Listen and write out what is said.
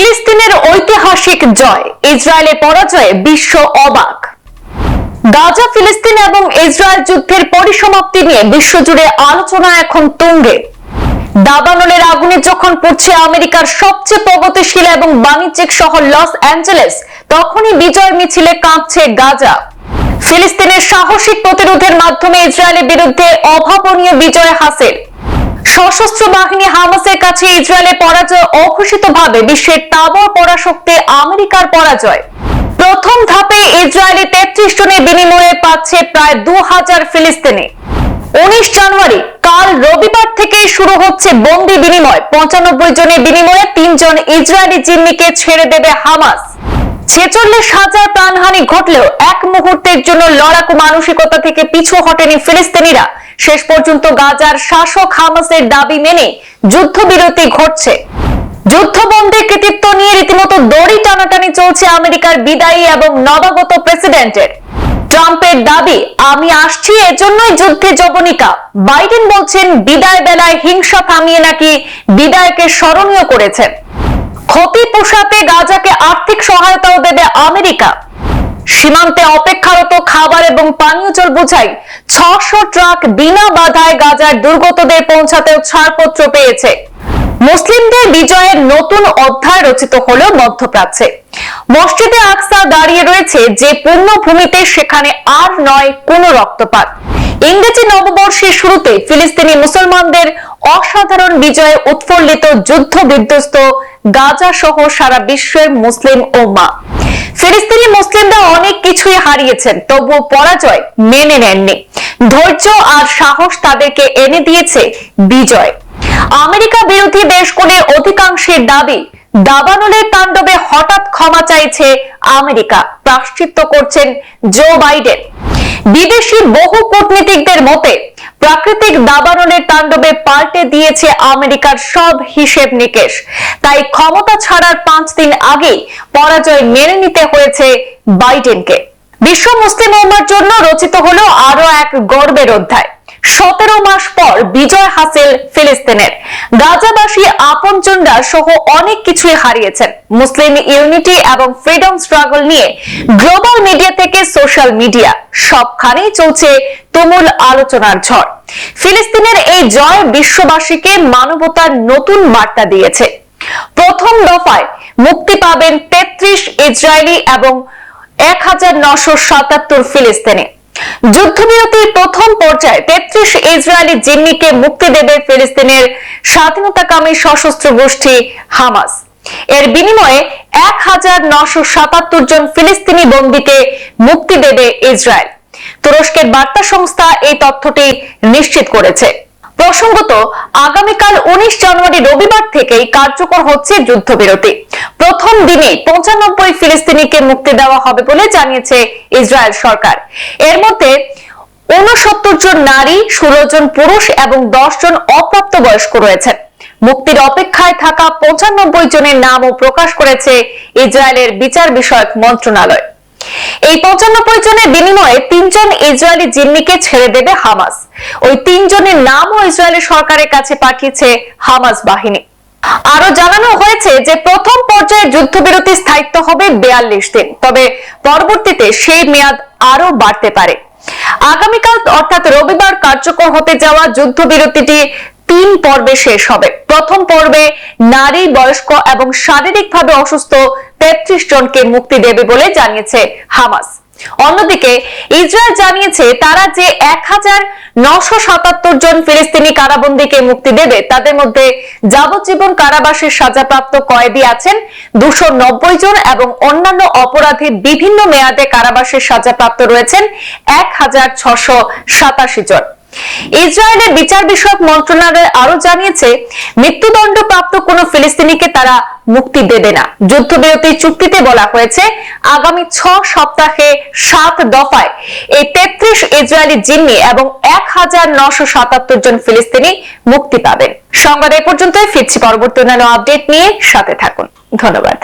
ফিলিস্তিনের ঐতিহাসিক জয়, ইসরায়েলের পরাজয়ে বিশ্ব অবাক। গাজা, ফিলিস্তিন এবং ইসরায়েল যুদ্ধের পরিসমাপ্তি নিয়ে বিশ্বজুড়ে আলোচনা এখন তুঙ্গে। দাবানলের আগুনে যখন পড়ছে আমেরিকার সবচেয়ে প্রগতিশীল এবং বাণিজ্যিক শহর লস অ্যাঞ্জেলেস, তখনই বিজয় মিছিলে কাঁপছে গাজা। ফিলিস্তিনের সাহসিক প্রতিরোধের মাধ্যমে ইসরায়েলের বিরুদ্ধে অভাবনীয় বিজয় হাসিল। সশস্ত্র বাহিনী হামাসের কাছে ইসরায়েলের পরাজয় অঘোষিতভাবে বিশ্বের তাবর পরাশক্তি আমেরিকার পরাজয়। প্রথম ধাপে ইসরায়েলি তেত্রিশ জনের বিনিময়ে পাচ্ছে প্রায় দু হাজার ফিলিস্তিনি। উনিশ জানুয়ারি, কাল রবিবার থেকেই শুরু হচ্ছে বন্দি বিনিময়। পঁচানব্বই জনের বিনিময়ে তিনজন ইসরায়েলি জিম্মিকে ছেড়ে দেবে হামাস। ছেচল্লিশ হাজার প্রাণহানি ঘটলেও এক মুহূর্তের জন্য লড়াকু মানসিকতা থেকে পিছু হটেনি ফিলিস্তিনিরা। শেষ পর্যন্ত গাজার শাসক হামাসের দাবি মেনে যুদ্ধবিরতি ঘটছে। যুদ্ধবন্দির কৃতিত্ব নিয়ে রীতিমতো দড়ি টানাটানি চলছে আমেরিকার বিদায়ী এবং নবাগত প্রেসিডেন্টের। ট্রাম্পের দাবি, আমি আসছি, এজন্যই যুদ্ধে জবনিকা বাইডেন বলছেন, বিদায় বেলায় হিংসা থামিয়ে নাকি বিদায়কে স্মরণীয় করেছেন। ক্ষতি পোষাতে গাজাকে আর্থিক সহায়তাও দেবে আমেরিকা। সীমান্তে অপেক্ষারত খাবার এবং পানীয় জল বোঝাই ছশো ট্রাক বিনা বাধায় গাজার দুর্গতদের পৌঁছাতেও ছাড়পত্র পেয়েছে। মুসলিমদের বিজয়ের নতুন অধ্যায় রচিত হল মধ্যপ্রাচ্যে। মসজিদে আকসা দাঁড়িয়ে রয়েছে যে পূর্ণভূমিতে সেখানে আর নয় কোনো রক্তপাত। ইংরেজি নববর্ষের শুরুতে ফিলিস্তিনি মুসলমানদের অসাধারণ বিজয়ে উৎফুল্লিত যুদ্ধ বিধ্বস্ত গাজা সহ সারা বিশ্বের মুসলিম ওম্মা ফিলিস্তিনি মুসলিমরা অনেক কিছুই হারিয়েছেন, তবুও পরাজয় মেনে নেননি। ধৈর্য আর সাহস তাদেরকে এনে দিয়েছে বিজয়। আমেরিকা বিরোধী দেশগুলির অধিকাংশের দাবি দাবানলের তাণ্ডবে হঠাৎ ক্ষমা চাইছে আমেরিকা, প্রাশ্চিত্য করছেন জো বাইডেন। বিদেশি বহু কূটনীতিকদের মতে, প্রাকৃতিক দাবানলের তাণ্ডবে পাল্টে দিয়েছে আমেরিকার সব হিসেব নিকেশ। তাই ক্ষমতা ছাড়ার পাঁচ দিন আগেই পরাজয় মেনে নিতে হয়েছে বাইডেনকে। বিশ্ব মুসলিম উম্মার জন্য রচিত হলো আরও এক গর্বের অধ্যায়। সতেরো মাস পর বিজয় হাসিল ফিলিস্তিনের। গাজাবাসী, আপনজনরা সহ অনেক কিছুই হারিয়েছেন। মুসলিম ইউনিটি এবং ফ্রিডম স্ট্রাগল নিয়ে গ্লোবাল মিডিয়া থেকে সোশ্যাল মিডিয়া। সবখানেই চলছে তুমুল আলোচনার ঝড়। ফিলিস্তিনের এই জয় বিশ্ববাসীকে মানবতার নতুন বার্তা দিয়েছে। প্রথম দফায় মুক্তি পাবেন তেত্রিশ ইসরায়েলি এবং এক হাজার নশো সাতাত্তর ফিলিস্তিনি। যুদ্ধবিরতির প্রথম পর্যায়ে তেত্রিশ ইসরায়েলি জিম্মিকে মুক্তি দেবে ফিলিস্তিনের স্বাধীনতাকামী সশস্ত্র গোষ্ঠী হামাস। এর বিনিময়ে এক হাজার নশো সাতাত্তর জন ফিলিস্তিনি বন্দীকে মুক্তি দেবে ইসরায়েল। তুরস্কের বার্তা সংস্থা এই তথ্যটি নিশ্চিত করেছে। প্রসঙ্গত, আগামীকাল উনিশ জানুয়ারি রবিবার থেকেই কার্যকর হচ্ছে যুদ্ধবিরতি। প্রথম দিনে পঁচানব্বই ফিলিস্তিনিকে মুক্তি দেওয়া হবে বলে জানিয়েছে ইসরায়েল সরকার। এর মধ্যে উনসত্তর জন নারী, ষোলো জন পুরুষ এবং দশ জন অপ্রাপ্ত বয়স্ক রয়েছেন। মুক্তির অপেক্ষায় থাকা পঁচানব্বই জনের নামও প্রকাশ করেছে ইসরায়েলের বিচার বিষয়ক মন্ত্রণালয়। এই পঁচানব্বই জনের বিনিময়ে তিনজন ইসরায়েলি জিম্মিকে ছেড়ে দেবে হামাস। ওই তিনজনের নামও ইসরায়েলি সরকারের কাছে পাঠিয়েছে হামাস বাহিনী। আরও জানানো হয়েছে যে প্রথম পর্যায়ে যুদ্ধবিরতি স্থায়িত্ব হবে বেয়াল্লিশ দিন। তবে পরবর্তীতে সেই মেয়াদ আরও বাড়তে পারে। আগামীকাল অর্থাৎ রবিবার কার্যকর হতে যাওয়া যুদ্ধবিরতিটি তিন পর্বে শেষ হবে। প্রথম পর্বে নারী, বয়স্ক এবং শারীরিকভাবে অসুস্থ তেত্রিশ জনকে মুক্তি দেবে বলে জানিয়েছে হামাস। অন্যদিকে ইসরায়েল জানিয়েছে তারা যে এক হাজার নশো সাতাত্তর জন ফিলিস্তিনি কারাবন্দীকে মুক্তি দেবে, তাদের মধ্যে যাবজ্জীবন কারাবাসের সাজাপ্রাপ্ত কয়েদি আছেন দুশো নব্বই জন এবং অন্যান্য অপরাধী বিভিন্ন মেয়াদে কারাবাসের সাজাপ্রাপ্ত রয়েছেন এক হাজার ছশো সাতাশি জন। ইসরায়েলের বিচার বিষয়ক মন্ত্রণালয় আরও জানিয়েছে মৃত্যুদণ্ড প্রাপ্ত কোন ফিলিস্তিনিকে তারা মুক্তি দেবে না। যুদ্ধবিরতি চুক্তিতে বলা হয়েছে, আগামী ছ সপ্তাহে সাত দফায় এই তেত্রিশ ইসরায়েলি জিম্মি এবং এক হাজার নশো সাতাত্তর জন ফিলিস্তিনি মুক্তি পাবেন। সংবাদ এ পর্যন্তই, ফিরছি পরবর্তী অন্যান্য আপডেট নিয়ে। সাথে থাকুন। ধন্যবাদ।